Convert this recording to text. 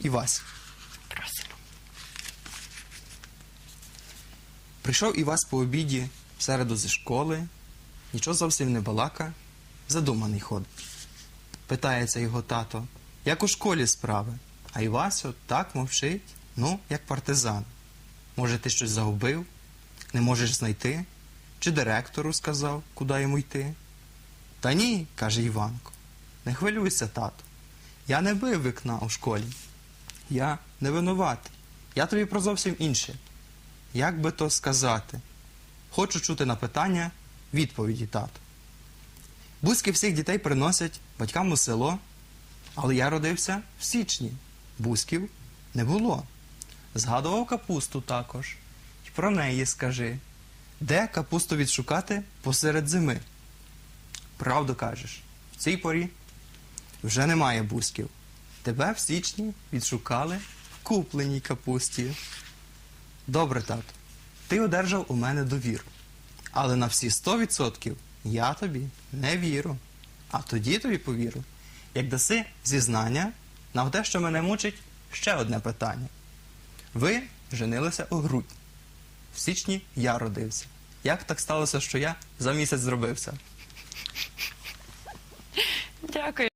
Івась. Просимо. Прийшов Івась по обіді в середу зі школи, нічого зовсім не балака, задуманий ходить. Питається його тато, як у школі справи? А Івасю так мовчить, ну, як партизан. Може, ти щось загубив? Не можеш знайти? Чи директору сказав, куди йому йти? Та ні, каже Іванко. Не хвилюйся, тато. Я не бив вікна у школі. Я не винуватий. Я тобі про зовсім інше. Як би то сказати? Хочу чути на питання відповіді тато. Бузьки всіх дітей приносять батькам у село, але я родився в січні. Бузьків не було. Згадував капусту також. І про неї скажи. Де капусту відшукати посеред зими? Правду кажеш, в цій порі вже немає бузьків. Тебе в січні відшукали в купленій капусті. Добре, тато, ти одержав у мене довіру. Але на всі 100% я тобі не вірю. А тоді тобі повірю, як даси зізнання на те, що мене мучить ще одне питання. Ви женилися у грудні. В січні я родився. Як так сталося, що я за місяць зробився? Дякую.